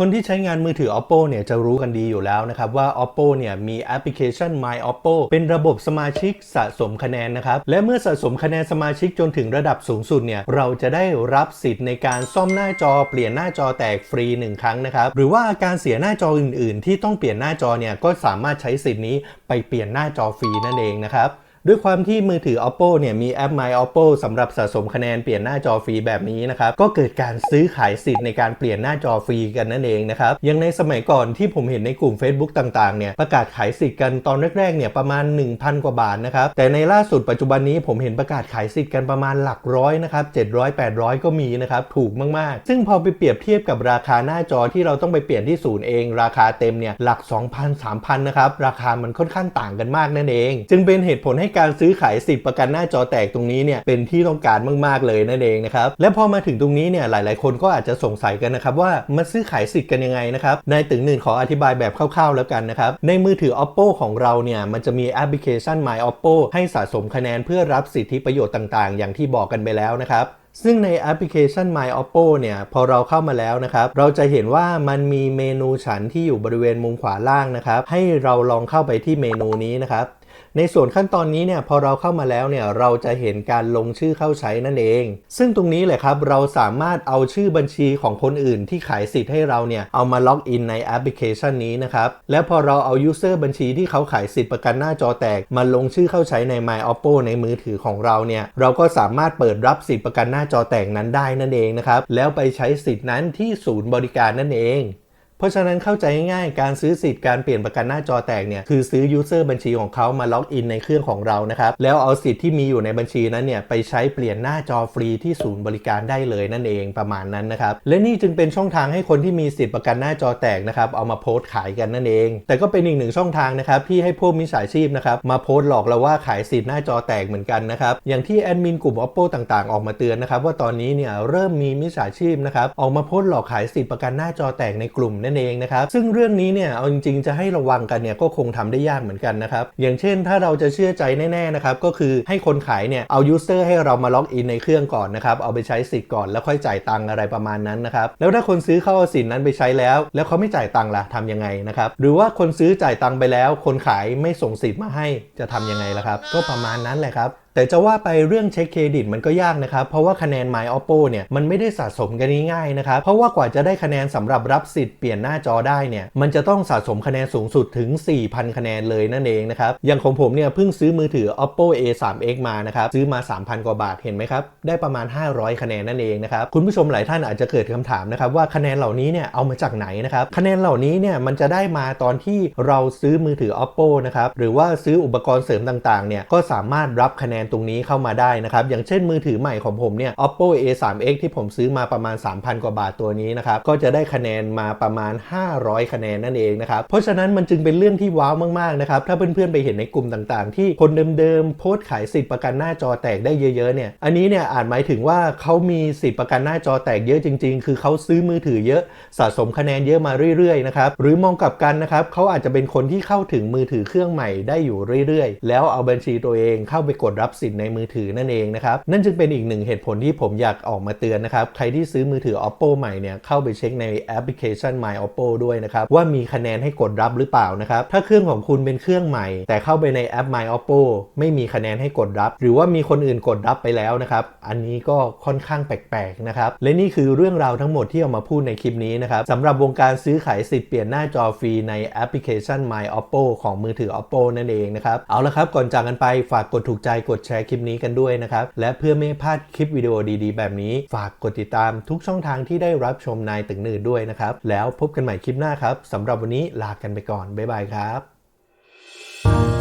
คนที่ใช้งานมือถือ Oppo เนี่ยจะรู้กันดีอยู่แล้วนะครับว่า Oppo เนี่ยมีแอปพลิเคชัน My Oppo เป็นระบบสมาชิกสะสมคะแนนนะครับ และเมื่อสะสมคะแนนสมาชิกจนถึงระดับสูงสุดเนี่ยเราจะได้รับสิทธิ์ในการซ่อมหน้าจอเปลี่ยนหน้าจอแตกฟรี 1 ครั้งนะครับหรือว่าการเสียหน้าจออื่น ๆ ที่ต้องเปลี่ยนหน้าจอเนี่ยก็สามารถใช้สิทธิ์นี้ไปเปลี่ยนหน้าจอฟรีนั่นเองนะครับ ด้วยความที่มือถือ Oppo เนี่ยมีแอป My Oppo สำหรับสะสมคะแนนเปลี่ยนหน้าจอฟรีแบบนี้นะครับ ก็เกิดการซื้อขายสิทธิ์ในการเปลี่ยนหน้าจอฟรีกันนั่นเองนะครับยังในสมัยก่อนที่ผมเห็นในกลุ่ม Facebook ต่างๆเนี่ยประกาศขายสิทธิ์กันตอนแรกๆเนี่ยประมาณ 1,000 กว่าบาทนะครับแต่ในล่าสุดปัจจุบันนี้ผมเห็นประกาศขายสิทธิ์กันประมาณหลักร้อยนะครับ700 800 ก็มีนะครับถูกมากๆ ซึ่งพอไปเปรียบเทียบกับราคาหน้าจอที่เราต้องไปเปลี่ยนที่ศูนย์เอง ราคาเต็มเนี่ยหลัก 2,000 3,000นะครับราคามันค่อนข้างต่างกันมากนั่นเอง จึงเป็นเหตุผลให้การซื้อขายสิทธิ์ประกันหน้าจอแตกตรงนี้เนี่ยเป็นที่ต้องการมากๆเลยนั่นเองนะครับและพอมาถึงตรงนี้เนี่ยหลาย ๆ คนก็อาจจะสงสัยกันนะครับว่ามันซื้อขายสิทธิ์กันยังไงนะครับในตึงหนึ่งขออธิบายแบบคร่าว ๆ แล้วกันนะครับในมือถือ Oppo ของเราเนี่ยมันจะมีแอปพลิเคชัน My Oppo ให้สะสมคะแนนเพื่อรับสิทธิประโยชน์ต่างๆ อย่างที่บอกกันไปแล้วนะครับซึ่งในแอปพลิเคชัน My Oppo เนี่ยพอเราเข้ามาแล้วนะครับเราจะเห็นว่ามันมีเมนูฉันที่อยู่บริเวณมุมขวาล่างนะครับให้เราลองเข้าไปที่เมนูนี้นะครับ ในส่วนขั้นตอนนี้เนี่ยพอเราเข้ามาแล้วเนี่ยเราจะเห็นการลงชื่อเข้าใช้นั่นเอง ซึ่งตรงนี้แหละครับเราสามารถเอาชื่อบัญชีของคนอื่นที่ขายสิทธิ์ให้เราเนี่ยเอามาล็อกอินในแอปพลิเคชันนี้นะครับและพอเราเอา user บัญชีที่เขาขายสิทธิ์ประกันหน้าจอแตกมาลงชื่อเข้าใช้ใน My Oppo ในมือถือของเราเนี่ยเราก็สามารถเปิดรับสิทธิ์ประกันหน้าจอแตกนั้นได้นั่นเองนะครับแล้วไปใช้สิทธิ์นั้นที่ศูนย์บริการนั่นเอง เพราะฉะนั้นเข้าใจง่ายๆ การซื้อสิทธิ์การเปลี่ยนประกันหน้าจอแตกเนี่ยคือซื้อ user บัญชีของเขามาล็อกอินในเครื่องของเรานะครับ แล้วเอาสิทธิ์ที่มีอยู่ในบัญชีนั้นเนี่ยไปใช้เปลี่ยนหน้าจอฟรีที่ศูนย์บริการได้เลยนั่นเองประมาณนั้นนะครับ และนี่จึงเป็นช่องทางให้คนที่มีสิทธิ์ประกันหน้าจอแตกนะครับเอามาโพสต์ขายกันนั่นเอง แต่ก็เป็นอีกหนึ่งช่องทางนะครับที่ให้พวกมิจฉาชีพนะครับมาโพสต์หลอกเราว่าขายสิทธิ์หน้าจอแตกเหมือนกันนะครับอย่างที่แอดมินกลุ่ม oppo ต่างๆ ออกมาเตือนนะครับว่าตอนนี้เนี่ยเริ่มมีมิจฉาชีพนะครับออกมาโพสต์หลอกขายสิทธิ์ประกันหน้าจอแตกในกลุ่มนั่นเองนะครับ ซึ่งเรื่องนี้เนี่ยเอาจริงๆ จะให้ระวังกันเนี่ยก็คงทำได้ยากเหมือนกันนะครับ อย่างเช่นถ้าเราจะเชื่อใจแน่ๆนะครับก็คือให้คนขายเนี่ยเอายูเซอร์ให้เรามาล็อกอินในเครื่องก่อนนะครับเอาไปใช้สิทธิ์ก่อนแล้วค่อยจ่ายตังค์อะไรประมาณนั้นนะครับแล้วถ้าคนซื้อเข้าเอาสิทธิ์นั้นไปใช้แล้ว แล้วเขาไม่จ่ายตังค์ล่ะทำยังไงนะครับหรือว่าคนซื้อจ่ายตังค์ไปแล้ว คนขายไม่ส่งสิทธิ์มาให้จะทำยังไงล่ะครับ ก็ประมาณนั้นแหละครับ แต่จะว่าไปเรื่องเช็คเครดิตมันก็ยากนะครับ เพราะว่าคะแนน My Oppo เนี่ยมันไม่ได้สะสมกันง่ายๆนะครับ เพราะว่ากว่าจะได้คะแนนสำหรับรับสิทธิ์เปลี่ยนหน้าจอได้เนี่ยมันจะต้องสะสมคะแนนสูงสุดถึง 4,000 คะแนนเลยนั่นเองนะครับ อย่างของผมเนี่ยเพิ่งซื้อมือถือ Oppo A3x มานะครับซื้อมา 3,000 กว่าบาทเห็นไหมครับ ได้ประมาณ 500 คะแนนนั่นเองนะครับ คุณผู้ชมหลายท่านอาจจะเกิดคำถามนะครับว่าคะแนนเหล่านี้เนี่ยเอามาจากไหนนะครับคะแนนเหล่านี้เนี่ยมันจะได้มาตอนที่เราซื้อมือถือ Oppo นะครับหรือว่าซื้ออุปกรณ์เสริมต่างๆเนี่ยก็สามารถรับคะแนนตรงนี้เข้ามาได้นะครับ อย่างเช่นมือถือใหม่ของผมเนี่ย Oppo A3x ที่ผมซื้อมาประมาณ 3,000 กว่าบาทตัวนี้นะครับ ก็จะได้คะแนนมาประมาณ 500 คะแนนนั่นเองนะครับ เพราะฉะนั้นมันจึงเป็นเรื่องที่ว้าวมากๆนะครับ ถ้าเพื่อนๆไปเห็นในกลุ่มต่างๆ ที่คนเดิมๆโพสต์ขายสิทธิ์ประกันหน้าจอแตกได้เยอะๆเนี่ย อันนี้เนี่ยอาจหมายถึงว่าเขามีสิทธิ์ประกันหน้าจอแตกเยอะจริง ๆ คือเขาซื้อมือถือเยอะสะสมคะแนนเยอะมาเรื่อยๆนะครับหรือมองกลับกันนะครับเขาอาจจะเป็นคนที่เข้าถึงมือถือเครื่องใหม่ได้อยู่เรื่อยๆ แล้วเอาบัญชีตัวเองเข้าไปกดรับสิทธิ์ในมือถือนั่นเองนะครับ นั่นจึงเป็นอีกหนึ่งเหตุผลที่ผมอยากออกมาเตือนนะครับ ใครที่ซื้อมือถือ Oppo ใหม่เนี่ยเข้าไปเช็คในแอปพลิเคชัน My Oppo ด้วยนะครับ ว่ามีคะแนนให้กดรับหรือเปล่านะครับ ถ้าเครื่องของคุณเป็นเครื่องใหม่ แต่เข้าไปในแอป My Oppo ไม่มีคะแนนให้กดรับ หรือว่ามีคนอื่นกดรับไปแล้วนะครับ อันนี้ก็ค่อนข้างแปลกๆนะครับ และนี่คือเรื่องราวทั้งหมดที่เอามาพูดในคลิปนี้นะครับสำหรับวงการซื้อขายสิทธิ์เปลี่ยนหน้าจอฟรีในแอปพลิเคชัน My Oppo ของมือถือ Oppo นั่นเองนะครับ เอาละครับ ก่อนจากกันไปฝากกดถูกใจกดแชร์คลิปนี้กันด้วยนะครับ และเพื่อไม่พลาดคลิปวิดีโอดีๆ แบบนี้ ฝากกดติดตามทุกช่องทางที่ได้รับชมนายตึงหนืดด้วยนะครับ แล้วพบกันใหม่คลิปหน้าครับสำหรับวันนี้ลากันไปก่อน บ๊ายบายครับ